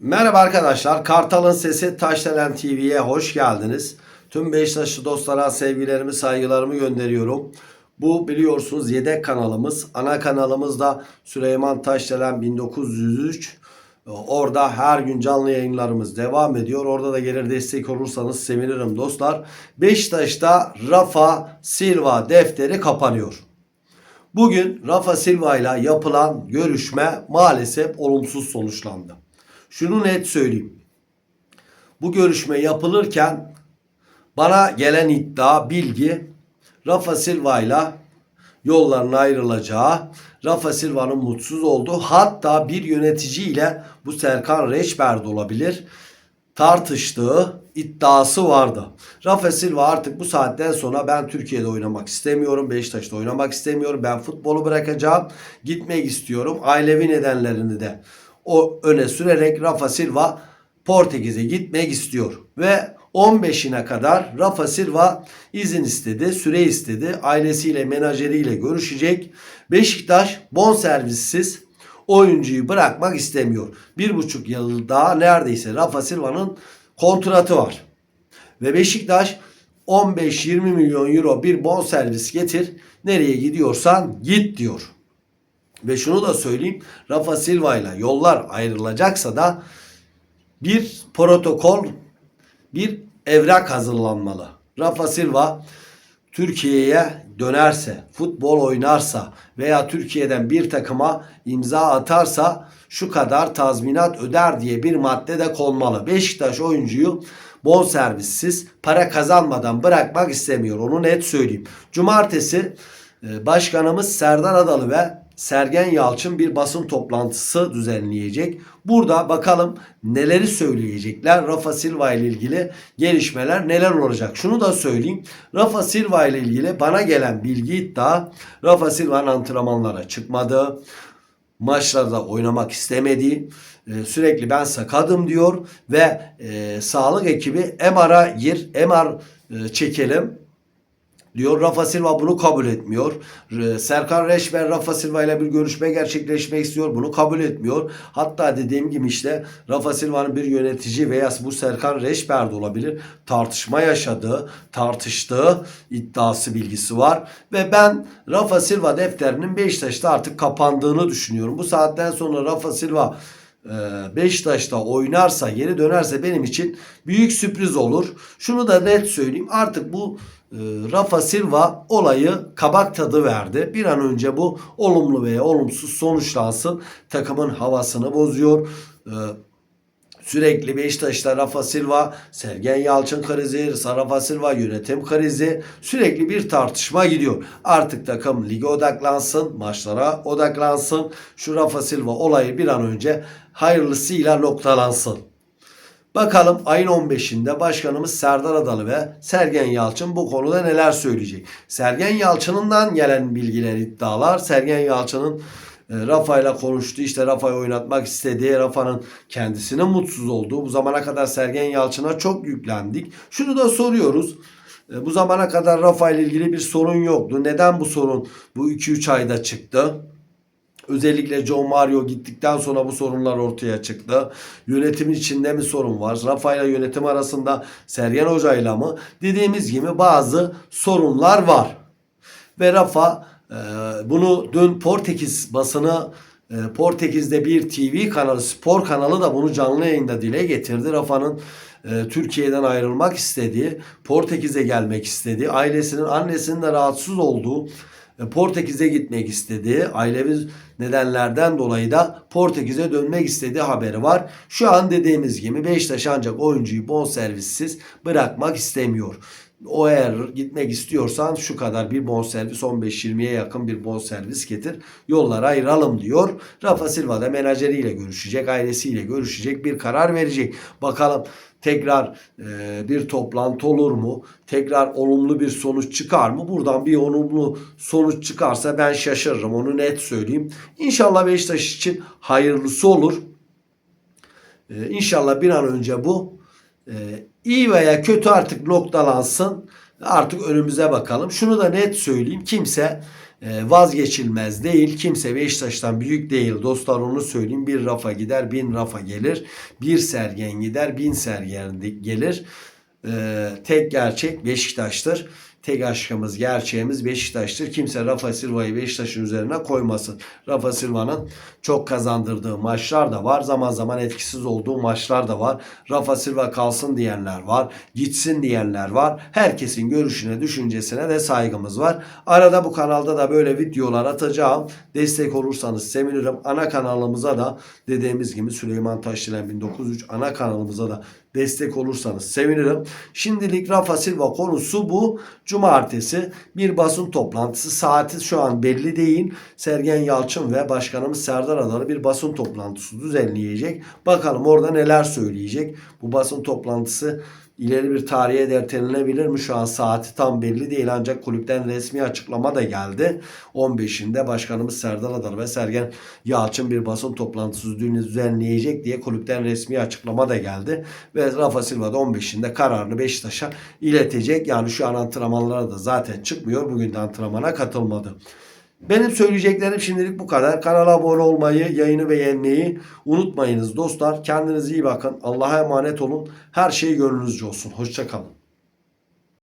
Merhaba arkadaşlar. Kartal'ın Sesi Taşdelen TV'ye hoş geldiniz. Tüm Beşiktaşlı dostlara sevgilerimi, saygılarımı gönderiyorum. Bu biliyorsunuz yedek kanalımız. Ana kanalımız da Süleyman Taşdelen 1903. Orada her gün canlı yayınlarımız devam ediyor. Orada da gelir destek olursanız sevinirim dostlar. Beşiktaş'ta Rafa Silva defteri kapanıyor. Bugün Rafa Silva ile yapılan görüşme maalesef olumsuz sonuçlandı. Şunu net söyleyeyim. Bu görüşme yapılırken bana gelen iddia, bilgi Rafa Silva ile yolların ayrılacağı, Rafa Silva'nın mutsuz olduğu hatta bir yöneticiyle bu Serkan Reçber olabilir tartıştığı iddiası vardı. Rafa Silva artık bu saatten sonra ben Türkiye'de oynamak istemiyorum. Beşiktaş'ta oynamak istemiyorum. Ben futbolu bırakacağım. Gitmek istiyorum. Ailevi nedenlerini de o öne sürerek Rafa Silva Portekiz'e gitmek istiyor. Ve 15'ine kadar Rafa Silva izin istedi, süre istedi. Ailesiyle, menajeriyle görüşecek. Beşiktaş bonservissiz oyuncuyu bırakmak istemiyor. Bir buçuk yıl daha neredeyse Rafa Silva'nın kontratı var. Ve Beşiktaş 15-20 milyon euro bir bonservis getir. Nereye gidiyorsan git diyor. Ve şunu da söyleyeyim. Rafa Silva ile yollar ayrılacaksa da bir protokol, bir evrak hazırlanmalı. Rafa Silva Türkiye'ye dönerse, futbol oynarsa veya Türkiye'den bir takıma imza atarsa şu kadar tazminat öder diye bir madde de konmalı. Beşiktaş oyuncuyu bonservissiz para kazanmadan bırakmak istemiyor. Onu net söyleyeyim. Cumartesi e, başkanımız Serdar Adalı ve Sergen Yalçın bir basın toplantısı düzenleyecek. Burada bakalım neleri söyleyecekler. Rafa Silva ile ilgili gelişmeler neler olacak. Şunu da söyleyeyim. Rafa Silva ile ilgili bana gelen bilgi iddia Rafa Silva'nın antrenmanlara çıkmadığı, maçlarda oynamak istemediği, e, sürekli ben sakadım diyor ve e, sağlık ekibi MR'a gir, MR e, çekelim diyor. Rafa Silva bunu kabul etmiyor. R- Serkan Reçber Rafa Silva ile bir görüşme gerçekleşmek istiyor. Bunu kabul etmiyor. Hatta dediğim gibi işte Rafa Silva'nın bir yönetici veya bu Serkan Reçber de olabilir. Tartışma yaşadığı, tartıştığı iddiası bilgisi var. Ve ben Rafa Silva defterinin Beşiktaş'ta artık kapandığını düşünüyorum. Bu saatten sonra Rafa Silva e, Beşiktaş'ta oynarsa geri dönerse benim için büyük sürpriz olur. Şunu da net söyleyeyim artık bu Rafa Silva olayı kabak tadı verdi. Bir an önce bu olumlu veya olumsuz sonuçlansın. Takımın havasını bozuyor. E, Sürekli Beşiktaş'ta Rafa Silva, Sergen Yalçın krizi, Rafa Silva yönetim krizi sürekli bir tartışma gidiyor. Artık takım lige odaklansın, maçlara odaklansın. Şu Rafa Silva olayı bir an önce hayırlısıyla noktalansın. Bakalım ayın 15'inde başkanımız Serdar Adalı ve Sergen Yalçın bu konuda neler söyleyecek. Sergen Yalçın'ından gelen bilgiler, iddialar Sergen Yalçın'ın e, Rafa ile konuştu. İşte Rafa'yı oynatmak istediği, Rafa'nın kendisine mutsuz olduğu. Bu zamana kadar Sergen Yalçın'a çok yüklendik. Şunu da soruyoruz. E, Bu zamana kadar Rafa ile ilgili bir sorun yoktu. Neden bu sorun bu 2-3 ayda çıktı? Özellikle John Mario gittikten sonra bu sorunlar ortaya çıktı. Yönetimin içinde mi sorun var? Rafa ile yönetim arasında Sergen Hoca ile mı? Dediğimiz gibi bazı sorunlar var. Ve Rafa e, bunu dün Portekiz basını e, Portekiz'de bir TV kanalı, spor kanalı da bunu canlı yayında dile getirdi. Rafa'nın e, Türkiye'den ayrılmak istediği, Portekiz'e gelmek istediği, ailesinin, annesinin de rahatsız olduğu, Portekiz'e gitmek istediği, ailevi nedenlerden dolayı da Portekiz'e dönmek istediği haberi var. Şu an dediğimiz gibi Beşiktaş ancak oyuncuyu bonservissiz bırakmak istemiyor. O eğer gitmek istiyorsan şu kadar bir bonservis 15-20'ye yakın bir bonservis getir. Yollara ayıralım diyor. Rafa Silva da menajeriyle görüşecek, ailesiyle görüşecek, bir karar verecek. Bakalım tekrar e, bir toplantı olur mu? Tekrar olumlu bir sonuç çıkar mı? Buradan bir olumlu sonuç çıkarsa ben şaşırırım. Onu net söyleyeyim. İnşallah Beşiktaş için hayırlısı olur. E, İnşallah bir an önce bu e, iyi veya kötü artık noktalansın. Artık önümüze bakalım. Şunu da net söyleyeyim. Kimse vazgeçilmez değil. Kimse Beşiktaş'tan büyük değil. Dostlar onu söyleyeyim. Bir rafa gider, bin rafa gelir. Bir sergen gider, bin sergen gelir. E, tek gerçek Beşiktaş'tır. Tek aşkımız, gerçeğimiz Beşiktaş'tır. Kimse Rafa Silva'yı Beşiktaş'ın üzerine koymasın. Rafa Silva'nın çok kazandırdığı maçlar da var. Zaman zaman etkisiz olduğu maçlar da var. Rafa Silva kalsın diyenler var. Gitsin diyenler var. Herkesin görüşüne, düşüncesine de saygımız var. Arada bu kanalda da böyle videolar atacağım. Destek olursanız sevinirim. Ana kanalımıza da dediğimiz gibi Süleyman Taşdelen 1903 ana kanalımıza da destek olursanız sevinirim. Şimdilik Rafa Silva konusu bu. Cumartesi bir basın toplantısı. Saati şu an belli değil. Sergen Yalçın ve Başkanımız Serdar Adalı bir basın toplantısı düzenleyecek. Bakalım orada neler söyleyecek. Bu basın toplantısı ileri bir tarihe ertelenebilir mi? Şu an saati tam belli değil ancak kulüpten resmi açıklama da geldi. 15'inde Başkanımız Serdar Adalı ve Sergen Yalçın bir basın toplantısı düzenleyecek diye kulüpten resmi açıklama da geldi. Ve Rafa Silva da 15'inde kararını Beşiktaş'a iletecek. Yani şu an antrenmanlara da zaten çıkmıyor. Bugün de antrenmana katılmadı. Benim söyleyeceklerim şimdilik bu kadar. Kanala abone olmayı, yayını beğenmeyi unutmayınız dostlar. Kendinize iyi bakın. Allah'a emanet olun. Her şey gönlünüzce olsun. Hoşçakalın.